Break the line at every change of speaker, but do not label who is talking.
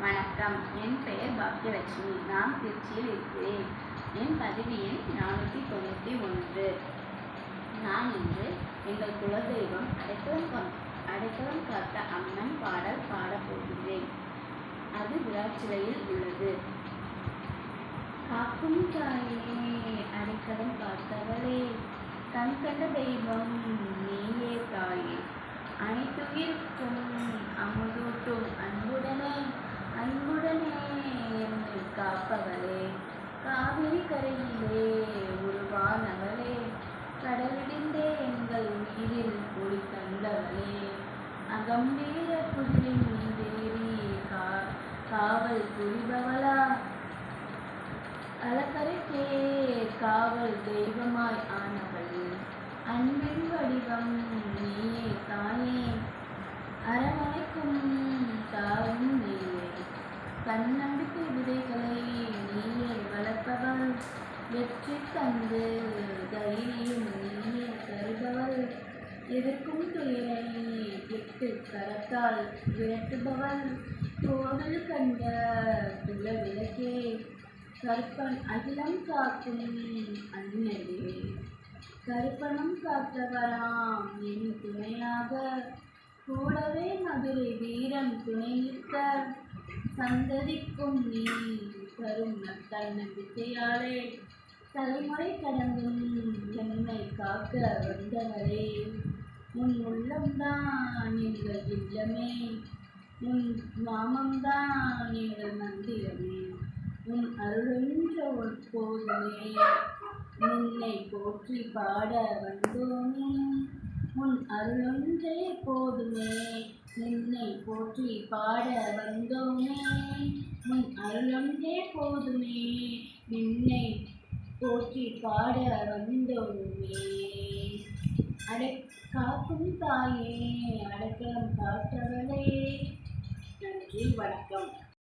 வணக்கம். என் பெயர் பாக்கியலட்சுமி நான் திருச்சியில் இருக்கிறேன். என் பதிவு எண் நானூற்றி தொண்ணூற்றி ஒன்று. நான் இன்று எங்கள் குலதெய்வம் அடைக்கலம் அடைக்கலம் காத்த அம்மன் பாடல் பாடப்போகிறேன் அது விராச்சிலையில் உள்ளது. காக்கும் தாயே அடைக்கலம் வீர குதிரை மீதேறி காவல் புரிபவளா அலக்கரைக்கே காவல் தெய்வமாய் ஆனவள் அன்பின் வடிவம் நீயே தானே அரவணைக்கும் தாயும் நீயே தன்னம்பிக்கை விதைகளை நீயே வளர்ப்பவள் வெற்றி தந்து தைரியம் நீயே தருபவள் எதற்கும் துயர் எட்டு கரத்தால் விரட்டுபவள் கோவில் கண்ட குல விளக்கே கற்பன் அகிலம் காக்கும் அண்ணனே கருப்பணம் காத்தவராம் என் துணையாக. கூடவே மதுரை வீரன் துணை நிற்க. சந்ததிக்கும் நீ தரும் தன்னம்பிக்கையாலே தலைமுறை கடந்தும் என்னை காக்க வந்தவரே. உன் உள்ளம்தான் எங்கள் இல்லமே. உன் நாமம்தான் எங்கள் மந்திரமே. உன் அருளென்ற ஒரு போதுமே உன்னை போற்றி பாட வந்தோமே. உன் அருளொன்றே போதுமே. நின்னை போற்றி பாட வந்தோமே. உன் அருளொன்றே போதுமே. நின்னை போற்றி பாட வந்தோமே. அடை காக்கும் தாயே அடைக்கலம் காத்தவளே நன்றி வணக்கம்.